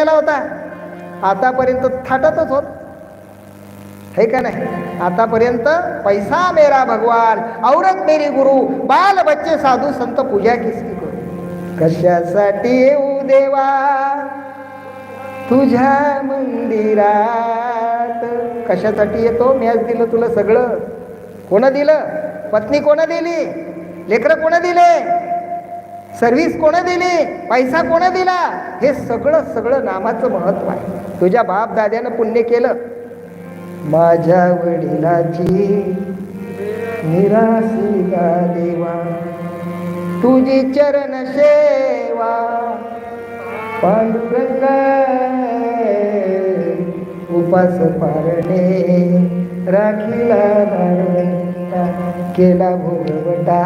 गेला होता. आतापर्यंत थाटतच होत. हे का नाही? आतापर्यंत पैसा मेरा भगवान औरत मेरी गुरु बाल बच्चे साधू संत पूजा किसकी करू? कशासाठी येऊ देवा? तुझ्या मंदिरात. कशासाठी येतो? मी आज दिलं तुला सगळं. कोण दिलं? पत्नी कोण दिली? लेकरं कोण दिले? सर्व्हिस कोण दिली? पैसा कोण दिला? हे सगळं सगळं नामाचं महत्त्व आहे. तुझ्या बाप दाद्यानं पुण्य केलं. माझ्या वडिलाची निराशी देवा तुझी चरण सेवा. पांडुरंग उपास पारणे राखीला केला भोगवटा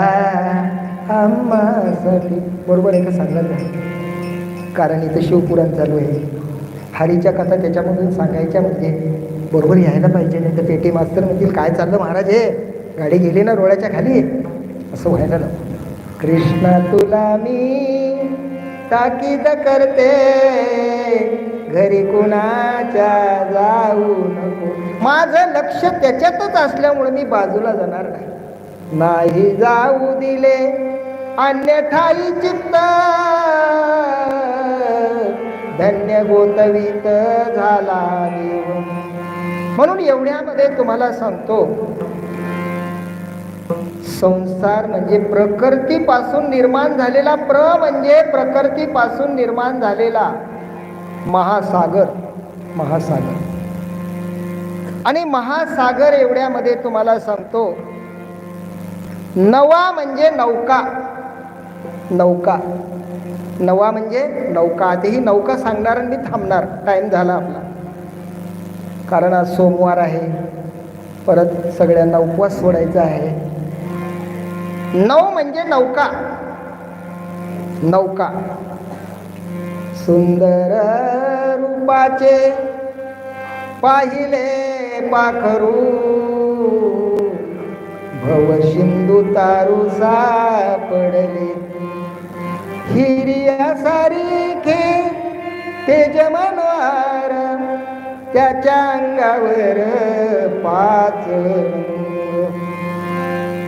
आम्हासाठी. बरोबर आहे का सांगणार नाही? कारण इथं शिवपुराण चालू आहे. हरीच्या कथा त्याच्यामधून सांगायच्या म्हणजे बरोबर यायला पाहिजे नाही तर पेटी मास्तर म्हणतील काय चाललं महाराज हे? गाडी गेली ना रोळ्याच्या खाली? असं व्हायला नको कृष्णा तुला मी ताकीद करते. घरी कुणाच्या जाऊ नको. माझं लक्ष त्याच्यातच असल्यामुळे मी बाजूला जाणार नाही. नाही जाऊ दिले अन्यथाई चित्त धन्य गोतवीत झाला देव. म्हणून एवढ्यामध्ये तुम्हाला सांगतो संसार म्हणजे प्रकृतीपासून निर्माण झालेला प्र म्हणजे प्रकृतीपासून निर्माण झालेला महासागर महासागर. आणि महासागर एवढ्यामध्ये तुम्हाला सांगतो नवा म्हणजे नौका. नौका. नवा म्हणजे नौका. आता ही नौका सांगणार आणि मी थांबणार. टाईम झाला आपला. कारण आज सोमवार आहे. परत सगळ्यांना उपवास सोडायचा आहे. नऊ म्हणजे नौका. नौका. सुंदर रूपाचे पाहिले पाखरू. भव सिंधू तारू सापडले. हिरिया सारिखे तेज मनोहार त्याच्या अंगावर पाच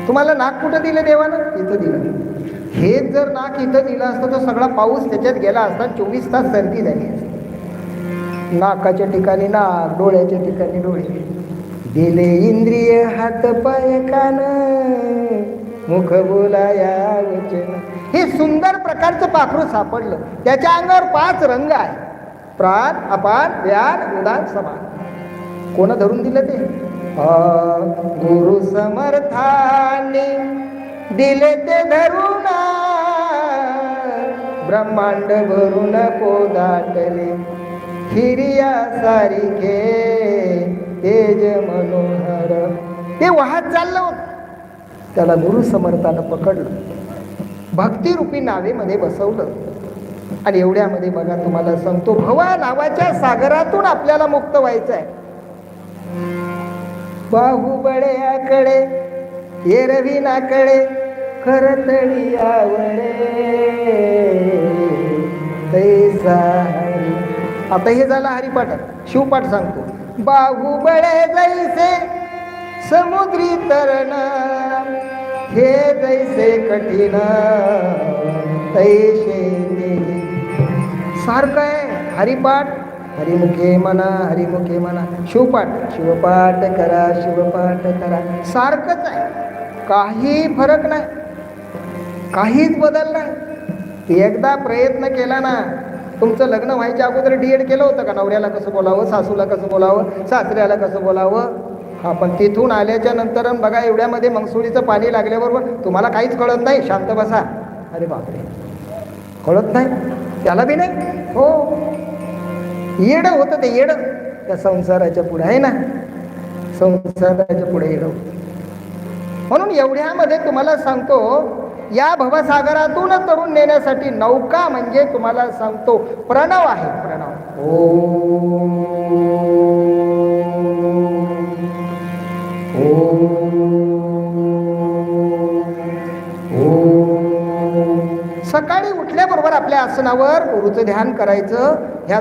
तुम्हाला नाक कुठं दिलं देवानं? इथं दिलं. हेच जर नाक इथं दिलं असतं तर सगळा पाऊस त्याच्यात गेला असता चोवीस तास सर्दी झाली असते. नाकाच्या ठिकाणी नाक डोळ्याच्या ठिकाणी डोळे. दिले इंद्रिय हात पाय कान मुख बोलाया वचन. हे सुंदर प्रकारचं पाखरू सापडलं. त्याच्या अंगावर पाच रंग आहे प्राण अपान व्यान उदान समान. कोण धरून दिलं ते? गुरु समर्थाने दिले ते धरून. ब्रह्मांड भरून पोदाटले हिरिया सारिखे तेज मनोहर. ते वाहत चाललं होत. त्याला गुरु समर्थानं पकडलं. भक्तिरूपी नावेमध्ये बसवलं. आणि एवढ्यामध्ये बघा तुम्हाला सांगतो भवा नावाच्या सागरातून आपल्याला मुक्त व्हायचं आहे बाहुबळ्याकडे एरविनाकडे करतळी आवडे. तैसा आता हे झालं हरिपाठ. शिवपाठ सांगतो. बाहुबळे जैसे समुद्री तरण हे जैसे कठीण तैसे सारखं आहे. हरिपाठ हरिमुखे म्हणा हरिमुखे म्हणा. शिवपाठ शिवपाठ करा शिवपाठ करा. सारखंच आहे. काही फरक नाही. काहीच बदल नाही. एकदा प्रयत्न केला ना तुमचं लग्न व्हायच्या अगोदर डी एड केलं होतं का? नवऱ्याला कसं बोलावं? सासूला कसं बोलावं? सासऱ्याला कसं बोलावं? हा पण तिथून आल्याच्यानंतर बघा एवढ्यामध्ये मंगसुळीचं पाणी लागल्याबरोबर तुम्हाला काहीच कळत नाही. शांत बसा. अरे बापरे. कळत नाही? त्याला बी नाही? हो. येडं होतं ते येडं. त्या संसाराच्या पुढे आहे ना? संसाराच्या पुढे येडं म्हणून एवढ्यामध्ये तुम्हाला सांगतो या भवसागरातून तरुण नेण्यासाठी नौका म्हणजे तुम्हाला सांगतो प्रणव आहे प्रणव. सकाळी उठल्याबरोबर आपल्या आसनावर गुरुचं ध्यान करायचं ह्या